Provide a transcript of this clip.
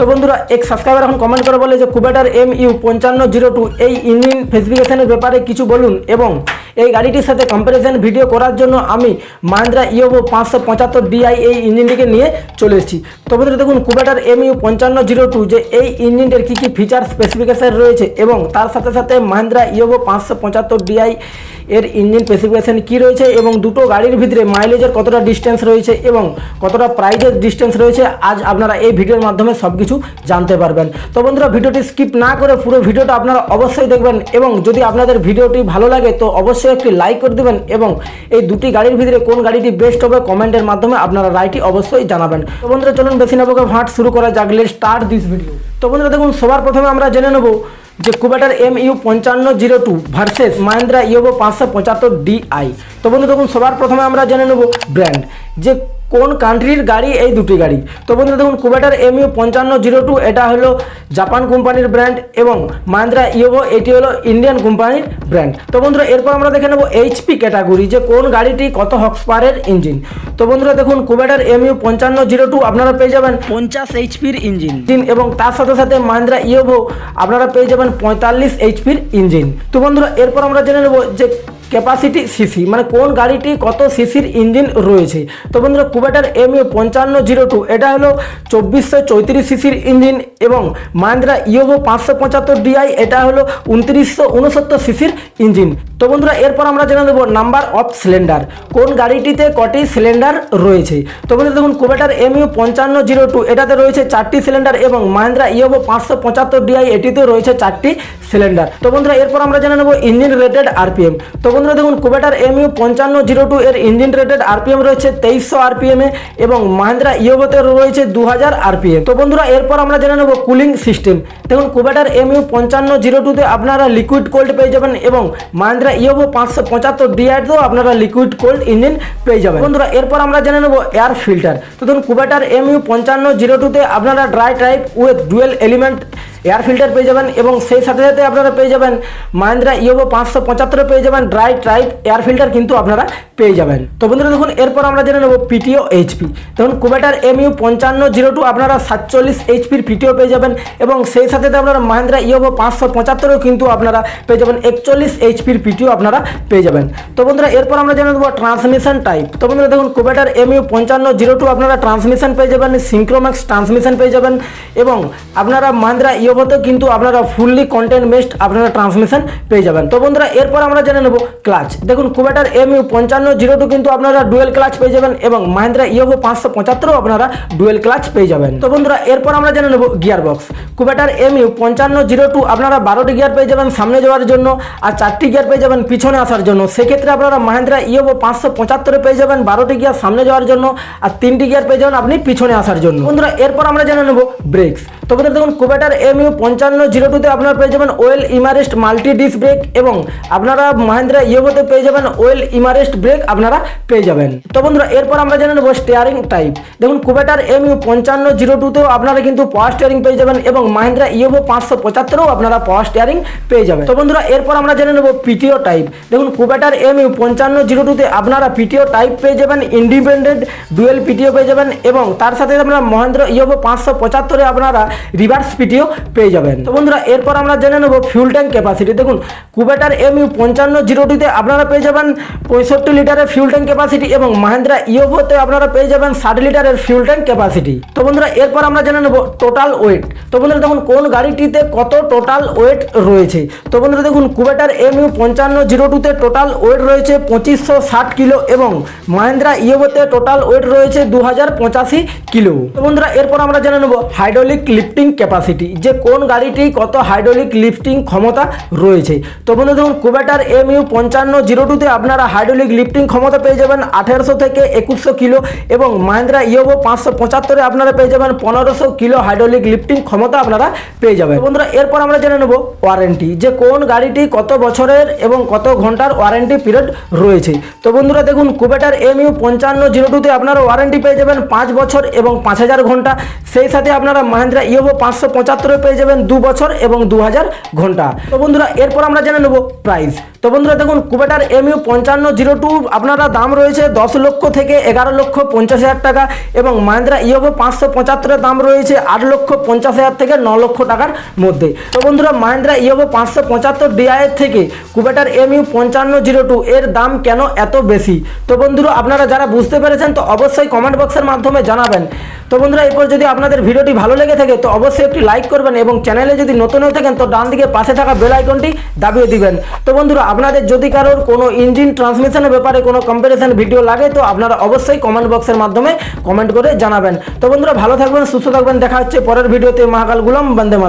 তো বন্ধুরা, এক সাবস্ক্রাইবার এখন কমেন্ট করে বলে যে, কুবেটার এম ইউ পঞ্চান্ন জিরো টু এই ইঞ্জিন স্পেসিফিকেশনের ব্যাপারে কিছু বলুন এবং এই গাড়িটির সাথে কম্পারিজন ভিডিও করার জন্য আমি মাহিন্দ্রা ইয়োবো পাঁচশো পঁচাত্তর ডিআই এই ইঞ্জিনটিকে নিয়ে চলে এসেছি। তো বন্ধুরা দেখুন কুবেটার এম ইউ পঞ্চান্ন জিরো টু যে এই ইঞ্জিনটির কী কী ফিচার স্পেসিফিকেশান রয়েছে এবং তার সাথে সাথে মাহিন্দ্রা ইয়োবো পাঁচশো পঁচাত্তর ডিআই এর ইঞ্জিন স্পেসিফিকেশন কী রয়েছে এবং দুটো গাড়ির ভিতরে মাইলেজের কতটা ডিস্টেন্স রয়েছে এবং কতটা প্রাইজের ডিস্টেন্স রয়েছে, আজ আপনারা এই ভিডিওর মাধ্যমে সব কিছু জানতে পারবেন। তো বন্ধুরা, ভিডিওটি স্কিপ না করে পুরো ভিডিওটা আপনারা অবশ্যই দেখবেন এবং যদি আপনাদের ভিডিওটি ভালো লাগে তো অবশ্যই একটি লাইক করে দেবেন এবং এই দুটি গাড়ির ভিতরে কোন গাড়িটি বেস্ট হবে কমেন্টের মাধ্যমে আপনারা রায়টি অবশ্যই জানাবেন। তো বন্ধুরা, চলুন বেশি নেব ভাট শুরু করা যাক। লেট স্টার্ট দিস ভিডিও তো বন্ধুরা, দেখুন, সবার প্রথমে আমরা জেনে নেব যে কুবেটার এম ইউ পঞ্চান্ন zero two versus Mahindra Yuvo পাঁচশো পঁচাত্তর ডিআই তো বন্ধু দেখুন, সবার প্রথমে আমরা জেনে নেব ব্র্যান্ড যে কোন কান্ট্রির গাড়ি? এই দুটি গাড়ি। তো বন্ধু দেখুন কুবেটার এম ইউ পঞ্চান্ন জিরো টু এটা হলো জাপান কোম্পানির ব্র্যান্ড এবং মাহিন্দ্রা ইয়োবো এটি হলো ইন্ডিয়ান কোম্পানির ব্র্যান্ড তো বন্ধুরা এরপর আমরা দেখে নেব এইচপি ক্যাটাগরি যে কোন গাড়িটি কত হক্সপারের ইঞ্জিন তো বন্ধুরা দেখুন কুবেটার এম ইউ পঞ্চান্ন জিরো টু আপনারা পেয়ে যাবেন পঞ্চাশ এইচপির ইঞ্জিন এবং তার সাথে সাথে মাহিন্দ্রা ইয়োবো আপনারা পেয়ে যাবেন পঁয়তাল্লিশ এইচপির ইঞ্জিন তো বন্ধুরা এরপর আমরা জেনে নেব যে ক্যাপাসিটি সিসি মানে কোন গাড়িটি কত সিসির ইঞ্জিন রয়েছে? তো বন্ধুরা, কুবেটার এম ইউ পঞ্চান্ন জিরো টু, এটা হলো চব্বিশশো চৌত্রিশ সিসির ইঞ্জিন এবং মাহিন্দ্রা ইয়োগো পাঁচশো পঁচাত্তর ডিআই, এটা হলো উনত্রিশশো উনসত্তর সিসির ইঞ্জিন। তো বন্ধুরা, এরপর আমরা জেনে নেব নাম্বার অফ সিলিন্ডার, কোন গাড়িটিতে কটি সিলিন্ডার রয়েছে। তো বন্ধুরা, দেখুন, কুবেটার এম ইউ পঞ্চান্ন জিরো টু, এটাতে রয়েছে চারটি সিলিন্ডার এবং মাহিন্দ্রা ইয়োগো পাঁচশো পঁচাত্তর ডিআই, এটিতেও রয়েছে চারটি সিলিন্ডার। তো বন্ধুরা, এরপর আমরা জেনে নেব ইঞ্জিন রেটেড আরপিএম। তো বন্ধুরা, দেখুন, কুবেটার এম ইউ পঞ্চান্ন জিরো টু, এর ইঞ্জিন রেটেড আরপিএম রয়েছে তেইশশো আরপিএমে এবং মাহিন্দ্রা ইয়োগোতে রয়েছে দু হাজার আরপিএম। তো বন্ধুরা, এরপর আমরা জেনে নেব কুলিং সিস্টেম। দেখুন, কুবেটার এম ইউ পঞ্চান্ন জিরো টুতে আপনারা লিকুইড কোল্ড পেয়ে যাবেন এবং মাহিন্দ্রা ইয়োগো পাঁচশো পঁচাত্তর ডিআইতেও আপনারা লিকুইড কোল্ড ইঞ্জিন পেয়ে যাবেন। বন্ধুরা, এরপর আমরা জেনে নেব এয়ার ফিল্টার তো ধরুন কুবেটার এম ইউ পঞ্চান্ন জিরো টুতে আপনারা dry type with dual element air filter পেয়ে যাবেন এবং সেই সাথে সাথে আপনারা পেয়ে যাবেন মাহিন্দ্রা ইয়োভো পাঁচশো পঁচাত্তরে পেয়ে যাবেন ড্রাই টাইপ এয়ার ফিল্টার কিন্তু আপনারা পেয়ে যাবেন। তো বন্ধুরা দেখুন, এরপর আমরা জেনে নেব পিটিও এইচপি দেখুন কুবেটার এম ইউ পঞ্চান্ন জিরো টু আপনারা সাতচল্লিশ এইচপির পিটিও পেয়ে যাবেন এবং সেই সাথে আপনারা মাহিন্দ্রা ইয়োগো পাঁচশো পঁচাত্তরেও কিন্তু আপনারা পেয়ে যাবেন একচল্লিশ এইচপির পিটিও আপনারা পেয়ে যাবেন। তো বন্ধুরা, এরপর আমরা জেনে নেব ট্রান্সমিশন টাইপ তো বন্ধুরা দেখুন কুবেটার এম ইউ পঞ্চান্ন জিরো টু আপনারা ট্রান্সমিশন পেয়ে যাবেন সিঙ্ক্রোম্যাক্স ট্রান্সমিশন পেয়ে যাবেন এবং আপনারা মাহিন্দ্রা ইয়োগোতে কিন্তু আপনারা ফুললি কন্টেন্ট বেসড আপনারা ট্রান্সমিশন পেয়ে যাবেন। তো বন্ধুরা, এরপর আমরা জেনে নেব ক্লাচ দেখুন কুবেটার এম ইউ পঞ্চান্ন জিরো টু কিন্তু আপনারা ডুয়েল ক্লাচ পেয়ে যাবেন এবং মাহিন্দ্রা ইয়োগো পাঁচশো পঁচাত্তরও আপনারা ডুয়েল ক্লাচ পেয়ে যাবেন। তো বন্ধুরা, এরপর আমরা জেনে নেব gear box Kubota M U পঞ্চান্ন জিরো টু আপনারা বারোটি গিয়ার পেয়ে যাবেন সামনে যাওয়ার জন্য আর চারটি গিয়ার পেয়ে যাবেন পিছনে আসার জন্য। সেক্ষেত্রে আপনারা মাহিন্দ্রা ইয়োগো পাঁচশো পঁচাত্তরে পেয়ে যাবেন বারোটি গিয়ার সামনে যাওয়ার জন্য আর তিনটি গিয়ার পেয়ে যাবেন আপনি পিছনে আসার জন্য। বন্ধুরা, এরপর আমরা জেনে নেব ব্রেকস তো দেখুন, কুবেটার এম ইউ পঞ্চান্ন জিরো টুতে আপনারা পেয়ে যাবেন oil immersed multi disc brake এবং আপনারা মাহিন্দ্রা ইয়োগোতে পেয়ে যাবেন ওয়েল ইমারেস্ট ব্রেক আপনারা পেয়ে যাবেন। তো বন্ধুরা, এরপর আমরা জেনে নেব স্টিয়ারিং টাইপ দেখুন, কুবেটার এম ইউ পঞ্চান্ন জিরো টুতেও আপনারা কিন্তু পাওয়ার স্টিয়ারিং পেয়ে যাবেন এবং মাহিন্দ্রা ইয়োগো পাঁচশো পঁচাত্তরেও আপনারা পাওয়ার স্টিয়ারিং পেয়ে যাবেন। তো বন্ধুরা, এরপর আমরা জেনে নেব পিটিও টাইপ দেখুন, কুবেটার এম ইউ পঞ্চান্ন জিরো টুতে আপনারা পিটিও টাইপ পেয়ে যাবেন ইন্ডিপেন্ডেন্ট ডুয়েল পিটিও পেয়ে যাবেন এবং তার সাথে আপনারা মহেন্দ্র ইয়োগো পাঁচশো পঁচাত্তরে আপনারা রিভার্স পিটিও পেয়ে যাবেন। তো বন্ধুরা, এরপর আমরা জেনে নেব ফিউল ট্যাঙ্ক ক্যাপাসিটি দেখুন, কুবেটার এম ইউ পঞ্চান্ন জিরো টুতে আপনারা পেয়ে যাবেন পঁয়ষট্টি লিটারের ফিউল ট্যাঙ্ক ক্যাপাসিটি এবং মাহেন্দ্রা ইয়োগোতে আপনারা পেয়ে যাবেন ষাট লিটারের ফিউল ট্যাঙ্ক ক্যাপাসিটি তো বন্ধুরা, এরপর আমরা জেনে নেব টোটাল ওয়েট তো বন্ধুরা, দেখুন, কোন গাড়িটিতে কত টোটাল ওয়েট রয়েছে? তো বন্ধুরা, দেখুন, কুবেটার এম ইউ পঞ্চান্ন জিরো টুতে টোটাল ওয়েট রয়েছে পঁচিশশো ষাট কিলো এবং মাহেন্দ্রা ইয়োগোতে টোটাল ওয়েট রয়েছে দু হাজার পঁচাশি কিলো। তো বন্ধুরা, এরপর আমরা জেনে নেব হাইড্রোলিক লিফটিং ক্যাপাসিটি যে কোন গাড়িটি কত হাইড্রোলিক লিফটিং ক্ষমতা রয়েছে। তো বন্ধু দেখুন কুবেটার এম ইউ পঞ্চান্ন জিরো টুতে আপনারা হাইড্রোলিক লিফটিং ক্ষমতা পেয়ে যাবেন আঠেরোশো থেকে একুশশো কিলো এবং মাহিন্দ্রা ইয়োগো পাঁচশো পঁচাত্তরে আপনারা পেয়ে যাবেন পনেরোশো কিলো হাইড্রোলিক লিফটিং ক্ষমতা আপনারা পেয়ে যাবেন। বন্ধুরা, এরপর আমরা জেনে নেব ওয়ারেন্টি যে কোন গাড়িটি কত বছরের এবং কত ঘণ্টার ওয়ারেন্টি পিরিয়ড রয়েছে। তো বন্ধুরা দেখুন কুবেটার এম ইউ পঞ্চান্ন জিরো টুতে আপনারা ওয়ারেন্টি পেয়ে যাবেন পাঁচ বছর এবং পাঁচ হাজার ঘণ্টা। সেই সাথে আপনারা মাহিন্দ্রা ইয়োগো পাঁচশো পঁচাত্তরে পেয়ে যাবেন দু বছর এবং দু হাজার ঘণ্টা। তো বন্ধুরা, এরপর আমরা জেনে নেব প্রাইস তো বন্ধুরা, দেখুন, কুবেটার এমইউ পঞ্চান্ন জিরো টু, আপনারা দাম রয়েছে দশ লক্ষ থেকে এগারো লক্ষ পঞ্চাশ হাজার টাকা এবং মাহিন্দ্রা ইয়োভো পাঁচশো পঁচাত্তরের দাম রয়েছে আট লক্ষ পঞ্চাশ হাজার থেকে ন লক্ষ টাকার মধ্যে। তো বন্ধুরা, মাহিন্দ্রা ইয়োভো পাঁচশো পঁচাত্তর ডিআইয়ের থেকে কুবেটার এমইউ পঞ্চান্ন জিরো টু এর দাম কেন এত বেশি? তো বন্ধুরা, আপনারা যারা বুঝতে পেরেছেন, তো অবশ্যই কমেন্ট বক্সের মাধ্যমে জানাবেন। তো বন্ধুরা, এরপর যদি আপনাদের ভিডিওটি ভালো লেগে থাকে, তো অবশ্যই একটি লাইক করবেন এবং চ্যানেলে যদি নতুন হয়ে থাকেন, তো ডান দিকে পাশে থাকা বেল আইকনটি দাবিয়ে দিবেন। তো বন্ধুরা, আপনাদের যদি কারোর কোনো ইঞ্জিন ট্রান্সমিশনের ব্যাপারে কোনো কম্পারিজন ভিডিও লাগে, তো আপনারা অবশ্যই কমেন্ট বক্সের মাধ্যমে কমেন্ট করে জানাবেন। তো বন্ধুরা, ভালো থাকবেন, সুস্থ থাকবেন, দেখা হচ্ছে পরের ভিডিওতে। মহাকাল গুলাম, বন্দে মাতরম।